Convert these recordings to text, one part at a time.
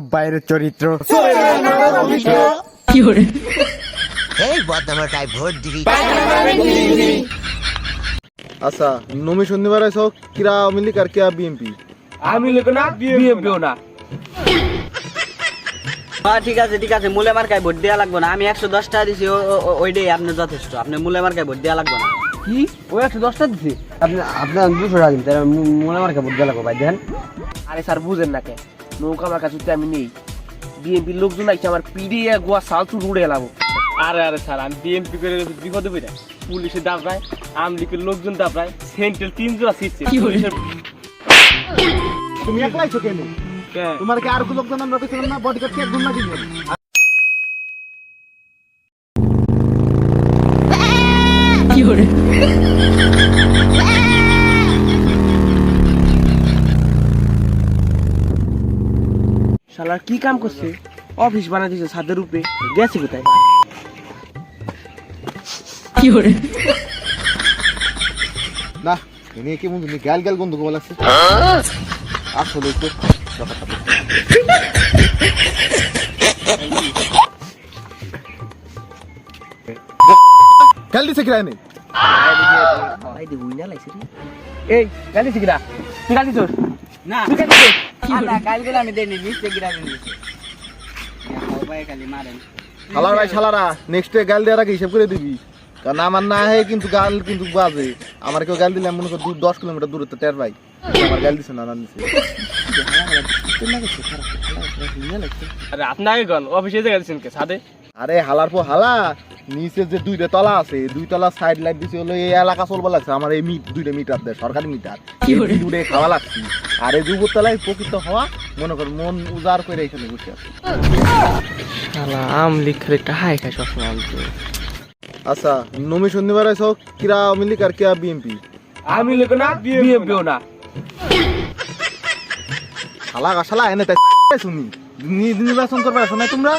বাইরের চরিত্র। এই বদনামটাই ভোট দিবি। আচ্ছা নমি কিরা মিলি আর কিয়া বিএমপি আমি লোক না বিএমপিও না। হ্যাঁ ঠিক আছে ঠিক আছে মূলে মার্কায় ভোট দেওয়া লাগবে না। আমি একশো দশ টাকা দিছি ও- ও- ও- ওইটাই আপনার যথেষ্ট। আপনি মূলে মার্কায় ভোট দেওয়া লাগবে না। কি? ও একশো দশটা দিছি? আপনি আপনার দুশো টাকা দিন মূলে মার্কায় ভোট দেওয়া লাগবে ভাই দেখেন আরে স্যার বুঝেন না কে। নৌকা আমার কাছে তো আমি নেই। বিএনপির লোকজন আইছে আমার পিড়িয়ে গোয়া সালচু উড়ে এলাবো আরে আরে স্যার আমি বিএনপি করে বিপদে পড়ে পুলিশে দাবরায় আমলিকের লোকজন দাবরায় সেন্ট্রাল তিন জোড়া সিটছে পুলিশের তুমি একলাই ছো কেন? তোমার কি আর কোনো লোকজন আমরা পেছিলাম না? বডিগার্ড কে গুন্না দিলেন শালার কি কাম করছে? অফিস বানা দিয়েছে ছাদের উপরে গেছে কোথায়? না এনে কি মন তুমি গাল গাল গন্ধ কো লাগছে আসলে তো গাল দিছে কিরা নেই এই গালি তুই গালি তোর না। তুই গালি না আমি দিয়েছি ভাই খালি মারেন। শালার ভাই শালারা নেক্সট গাল দেওয়ার আগে হিসাব করে দিবি। কারণ আমার না হয় কিন্তু গাল কিন্তু বাজে। আমার কেউ গাল দিলে মনে করি দূর দশ কিলোমিটার দূরে তো টের ভাই। আমার গাল দিছে না না দিছে। আরে আপনাকে গন অফিসে যে গেছেন কে? আরে হালার পর হালা। নিচে যে দুইটা তলা আছে দুই তলা সাইড লাইট দিছে হলো এই এলাকা চলবা লাগছে আমার এই মিট দুইটা মিটার দেয় সরকারি মিটার। দূরে খাওয়া লাগছে। আর এই দুপুর তলায় প্রকৃত হওয়া মনে কর মন উজাড় করে এখানে বসে আছে। শালা আম লিখলে টাহাই খাই সবসময় আমি আচ্ছা নমি শনিবার আইসো কিরা মিলিক আর কিয়া বিএমপি আমি লোক না বিএমপিও না। শালা শালা এনে তাই শুনি। নির্বাচন করবে আসো না তোমরা?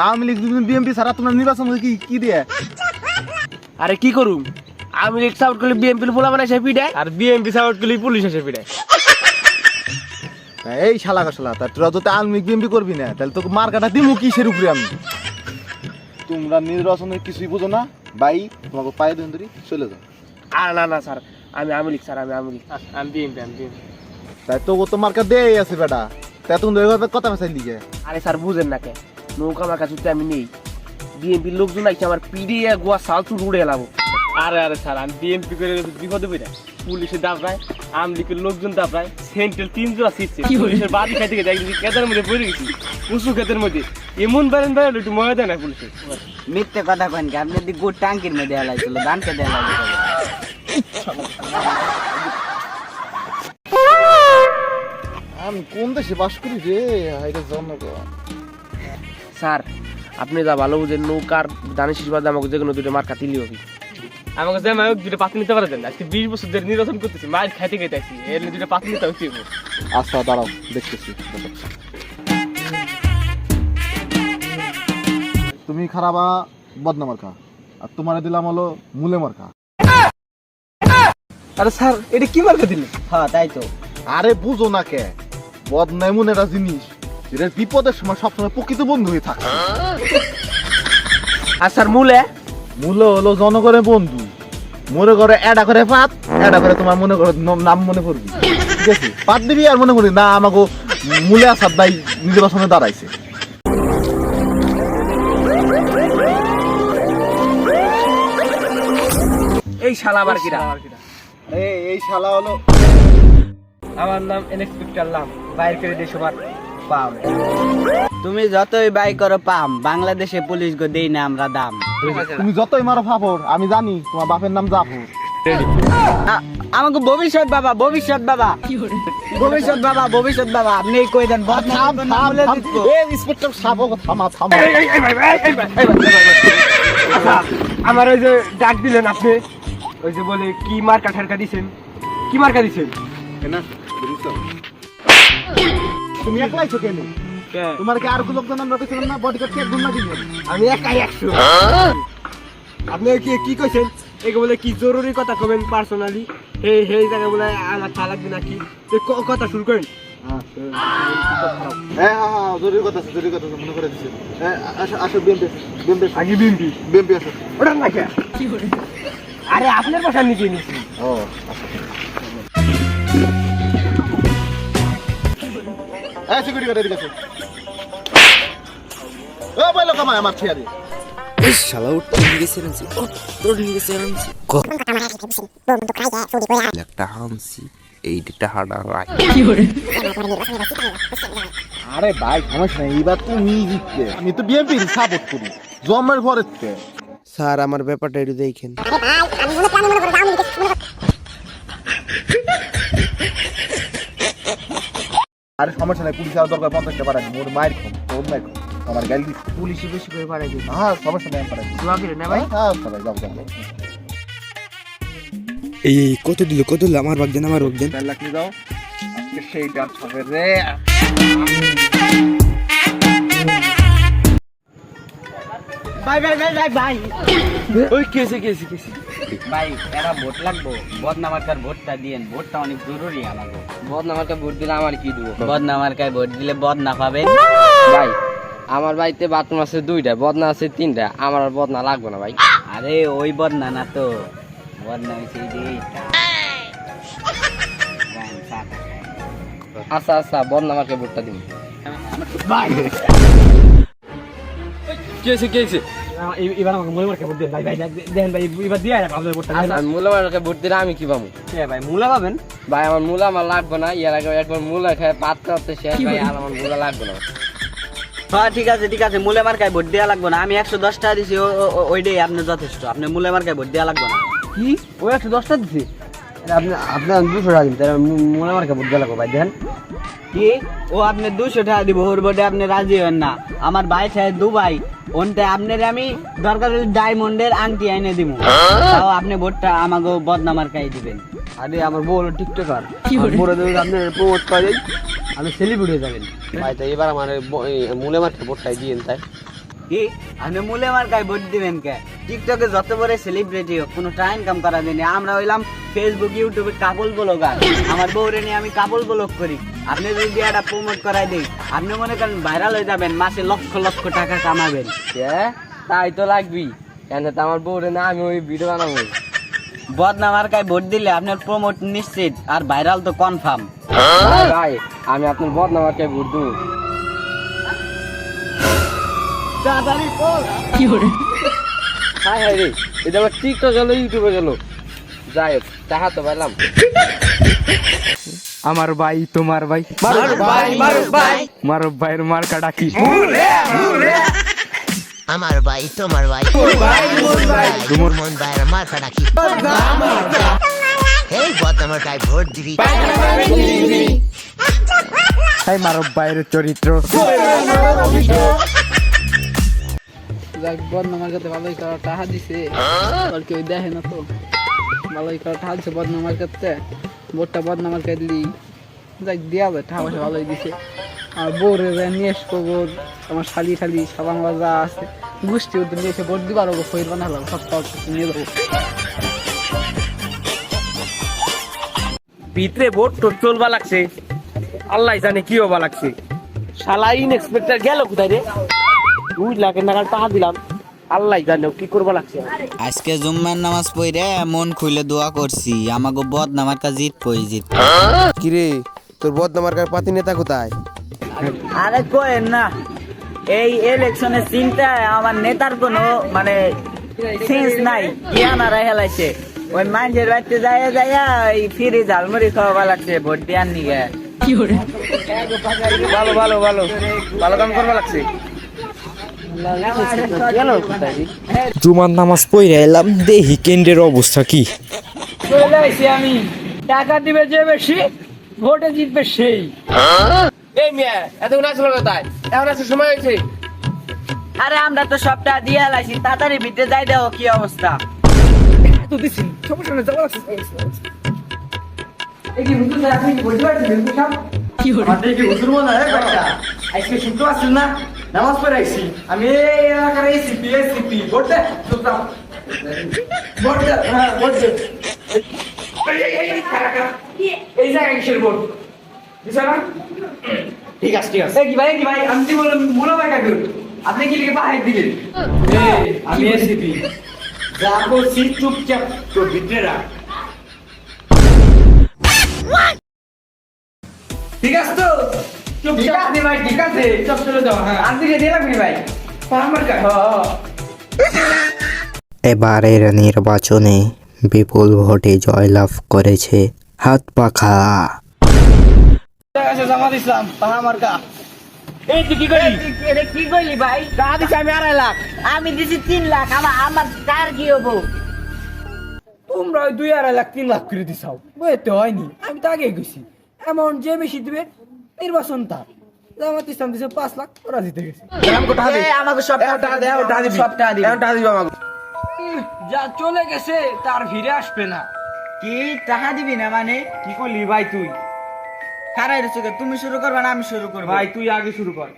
আওয়ামী লীগ বিএমপি ছাড়া তোমরা নির্বাচন কি কি দিয়ে? আরে কি করুম? আমি লীগ সাপোর্ট করলে বিএমপি পোলা মানে এসে পিড়ায় আর বিএমপি সাপোর্ট করলে পুলিশ এসে পিড়ায় হ্যাঁ, এই শালা শালা তা তোরা যদি আওয়ামী লীগ বিএমপি করবি না তাহলে তোকে মার কাটা দিমু কিসের উপরে আমি? তোমরা নির্বাচনের কিছুই বুঝো না ভাই তোমাকে পায়ে ধরে ধরি চলে যাও। আর না না স্যার আমি আমি লীগ স্যার আমি আমি লীগ। আমি বিএমপি আমি বিএমপি তাই তো তো মার্কা দে আছে বেটা। তাই তুমি কথা ফেসাই লিগে আরে স্যার বুঝেন না কে। নৌকা আমার কাছে আমি নেই। বিএনপির লোকজন আইছে আমার পিডিএ গোয়া সালচু রুড়ে এলাবো আরে আরে স্যার আমি বিএনপি করে বিপদে পড়ে। পুলিশের দাবরায় আমলিকের লোকজন দাবরায় সেন্ট্রাল তিন জোড়া সিটছে পুলিশের বাড়ি খাইতে গেছে একদিন কেদার মধ্যে পড়ে গেছি। উঁচু ক্ষেতের মধ্যে। এমন বেরেন বেরেন একটু মজা দেয় না পুলিশের মিথ্যে কথা কেন কি? আপনি যদি গুড় টাঙ্কির মধ্যে এলাইছিল ধানকে দেওয়া লাগবে আমি কোন দেশে বাস করি রে? হাইরে জনগণ। স্যার আপনি যা ভালো বুঝেন নৌকার দানি শেষ বাদে আমাকে যে কোনো দুটো মার কাটিলি হবে আমাকে যে মায়ক দুটো পাতি নিতে পারে দেন আজকে বিশ বছর ধরে নির্বাচন করতেছি মায়ের খাইতে খাইতে আসি এর দুটো পাতি নিতে হচ্ছে আচ্ছা দাঁড়াও দেখতেছি। তুমি খারাপা বদনা মার্কা আর তোমার দিলাম হলো মূলে মার্কা আরে স্যার এটা কি মার্কা দিলেন হ্যাঁ তাই তো। আরে বুঝো না কে বদনা এমন একটা জিনিস। যেটা বিপদের সময় সবসময় প্রকৃত বন্ধু হয়ে থাকে। আর স্যার মূলে? মূল হলো জনগণের বন্ধু। মনে করে এডা করে পাত এডা করে তোমার মনে করো নাম মনে করবি ঠিক আছে? পাত দিবি আর মনে করি না আমাকে মূলে আসার দায় নির্বাচনে দাঁড়াইছে। এই শালা আবার কিরা? এই এই শালা হলো আমার নাম ইন্সপেক্টর লাম বাইর করে দিয়ে সবার। পাম তুমি যতই বাই করো পাম বাংলাদেশে পুলিশ গো দেই না আমরা দাম তুমি যতই মারো ফাফর আমি জানি তোমার বাপের নাম জাফর আমাকে ভবিষ্যৎ বাবা ভবিষ্যৎ বাবা ভবিষ্যৎ বাবা ভবিষ্যৎ বাবা আপনি কই দেন আচ্ছা, আমার ওই যে ডাক দিলেন আপনি ওই যে বলে কি মার্কা ঠারকা দিছেন কি মার্কা দিছেন তুমি একলাই ছো কেন তোমার কি আর লোকজন আমরা পেছিলাম না বডি কার্ড কে গুন্না দিলেন আমি একাই একশো। আপনি কি কি কইছেন? একে বলে কি জরুরি কথা কবেন পার্সোনালি হে হে জায়গা বলে আমার তা লাগবে নাকি? তো ক- কথা শুরু করেন। হ্যাঁ হ্যাঁ হ্যাঁ হ্যাঁ জরুরি কথা এই সিকিউরিটি গার্ড এদিকে ও বলো কামাই আমার ছিয়ারি শালা উঠতে গেছে রানছি উঠতে গেছে রানছি একটা হানছি এই দিকটা হাডা রাখ আরে ভাই সমস্যা নেই এবার তুমি আমি তো বিএমপি সাপোর্ট করি জমের থেকে। স্যার আমার ব্যাপারটা একটু দেখেন। আরে সমস্যা নেই পুলিশ আর দরকার পঞ্চাশটা পাঠাই মোর মায়ের খম তোর মায়ের খম আমার গাড়ি দিচ্ছে পুলিশে বেশি করে পাঠাই দিই হ্যাঁ সমস্যা নেই পাঠাই দোয়া করে না ভাই? হ্যাঁ সবাই যাও যাও। এই এই কত দিল কত দিল? আমার বাগদেন আমার বাগদেন দেড় লাখ নিয়ে যাও আজকে সেই ডান্স হবে রে। ভাই ভাই ভাই ভাই ভাই। ওই কেসে কেসে কেসে। ভাই এরা ভোট লাগবো। বদনামার্কার ভোটটা দিয়েন ভোটটা অনেক জরুরি আমাকে। বদনামার্কা ভোট দিলে আমার কি দিব? বদনামার্কায় ভোট দিলে বদনা পাবেন ভাই আমার বাড়িতে বাথরুম আছে দুইটা বদনা আছে তিনটা আমার আর বদনা লাগবে না ভাই। আরে ওই বদনা না তো। বদনা হয়েছে এই যে এইটা। আচ্ছা আচ্ছা বদনামার্কা ভোটটা দিব কেসে কেসে এবার আমাকে মার্কে ভোট দেন ভাই ভাই দেন ভাই এবার দিয়ে আপনাদের ভোটটা আচ্ছা মূলামার্কা ভোট দিলে আমি কি পাবো? ভাই মূলা পাবেন ভাই আমার মূলা আমার লাগবে না। ইয়ার আগে একবার মূলা খায় পাত করতে শেষ ভাই আর আমার মূলা লাগবে না। হ্যাঁ ঠিক আছে ঠিক আছে মূলে মার্কায় ভোট দেওয়া লাগবে না। আমি একশো দশ টাকা দিছি ও- ও- ও- ওইটাই আপনার যথেষ্ট। আপনি মূলে মার্কায় ভোট দেওয়া লাগবে না। কি? ওই একশো দশটা দিছে? আপনি আপনার দুশো টাকা দিন তাহলে মনে মার্কে ভোট দেওয়া লাগবে ভাই দেন। কি? ও আপনি দুশো টাকা দিব ওর ভোটে আপনি রাজি হন না। আমার ভাই চাই দুবাই ওনতে আপনার আমি দরকার হলে ডায়মন্ডের আংটি আইনে দিব তাও আপনি ভোটটা আমাকে বদনামার কাই দিবেন। আরে আমার বড় টিকটকার। বড় দেবেন আপনি প্রমোট করে আমি সেলিব্রিটি হয়ে যাবেন। ভাই তো এবার আমার মূলে ভোটটাই দিয়েন তাই। কি? আপনি মূলে মার্কায় ভোট দিবেন কে? টিকটকে যত বড় সেলিব্রিটি হোক কোনো টাইম কাম করা দেয়নি আমরা হইলাম ফেসবুক ইউটিউবে কাপল ব্লগার। আমার বউরে নিয়ে আমি কাপল ব্লগ করি। আপনি যদি একটা প্রমোট করাই দিই আপনি মনে করেন ভাইরাল হয়ে যাবেন মাসে লক্ষ লক্ষ টাকা কামাবেন। হ্যাঁ তাই তো লাগবি কেন তো আমার বউরে না আমি ওই ভিডিও বানাবো। বদনা মার্কায় ভোট দিলে আপনার প্রমোট নিশ্চিত আর ভাইরাল তো কনফার্ম ভাই, আমি আপনার বদনামার্কায় ভোট দেবো। হাই হাই রে এটা আমার টিকটক গেল ইউটিউবে গেল। যাই হোক তো পাইলাম। আমার ভাই তোমার ভাই। মারো ভাইয়ের মার কাটা কি আমার ভাই তোমার ভাই। তোমার মন ভাইয়ের মার কাটা কি এই বদনামার গায়ে ভোট দিবি। তাই মারো ভাইয়ের চরিত্র। যাক বদনামার কাছে ভালোই করা টাহা দিছে। আর কেউ দেখে না তো। ভালোই করা টাহা দিছে বদনামার কাছে। বোটটা বদনামার কাছে দিলি যাক দেওয়া যায় টাহা পয়সা ভালোই দিছে। আর যায় নিয়ে আসব বোর আমার শালি শালি সাবান বাজা আছে। গোষ্ঠী ওদের নিয়ে এসে বোট দিবার সব নিয়ে যাব। ভিতরে ভোট টোট চলবা লাগছে। আল্লাহ জানে কি হবা লাগছে। শালা ইনএক্সপেক্টার গেল কোথায় রে? দুই লাখের টাকা টাকা দিলাম। আল্লাহ জানে কি করবা লাগছে। আজকে জুম্মার নামাজ পড়ে মন খুলে দোয়া করছি আমাকে বদনামার কাছে জিত কই জিত কিরে তোর বদনামার্কার পাতি নেতা কোথায়? আরে কোয়েন না এই ইলেকশনে চিন্তায় আমার নেতার কোনো মানে সেন্স নাই জ্ঞান আর হেলাইছে। ওই মানুষের বাড়িতে যায় যায় এই ফিরে ঝালমুড়ি খাওয়া লাগছে ভোট দেওয়ার নিগে। ভালো ভালো ভালো ভালো কাম করবা লাগছে? জুমার নামাজ পড়ে এলাম দেখি কেন্দ্রের অবস্থা কি। আমি। টাকা দিবে যে বেশি ভোটে জিতবে সেই। এই মিয়া এতক্ষণ আসলো কোথায়? এখন আসার সময় হয়েছে। আরে আমরা তো সবটা দিয়ে হেলাইছি তাড়াতাড়ি ভিতরে যাই দেখো কি অবস্থা। তো দিছি সমস্যা নেই যাওয়া কি বুঝতে আপনি কি পারছেন? কি হলো কি হুজুর বাচ্চা আজকে শুক্রবার ছিল না? নামাজ পড়ে আইছি। আমি এই এলাকার এই সিপি এই সিপি ভোট দে চুপচাপ দে হ্যাঁ দে। এই, এই, এই, এই, কারা, কারা? এই জায়গায় কিসের ভোট? দিছে না? ঠিক আছে ঠিক আছে। এই কি ভাই কি ভাই? আমি কি বললাম মুলো ভাই কাকু? আপনি কি লিখে বাহির দিলেন? আমি এসিপি যা বলছি চুপচাপ তো ভিতরে রাখ। ঠিক আছে তো? ঠিক আছে ভাই ঠিক আছে। চুপ চলে যাও হ্যাঁ। আর দিকে দিয়ে রাখবি ভাই। আমার কাছে। এবারের নির্বাচনে বিপুল ভোটে জয়লাভ করেছে হাত পাখা। আছে জামাত ইসলাম পাহা মার্কা এই তুই কি করলি? কি করলি ভাই? টাকা দিছি আমি আড়াই লাখ। আমি দিছি তিন লাখ আমার আমার কার কি হব? তোমরা ওই দুই আড়াই লাখ তিন লাখ করে দিছাও। বইতে হয়নি আমি তো আগে গেছি অ্যামাউন্ট যে বেশি দিবে নির্বাচন তার। জামাত ইসলাম দিছে পাঁচ লাখ ওরা জিতে গেছে। আমাকে সব টাকা দে টাকা দিবি। সব টাকা দিবি। টাকা দিবি আমাকে। যা চলে গেছে তার ফিরে আসবে না। কি? টাকা দিবি না মানে? কি করলি ভাই তুই? খারাই তুমি শুরু করবে না আমি শুরু করব। ভাই তুই আগে শুরু কর।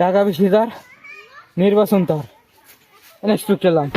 টাকা বেশি তার নির্বাচন তার। নেক্সট খেলাম।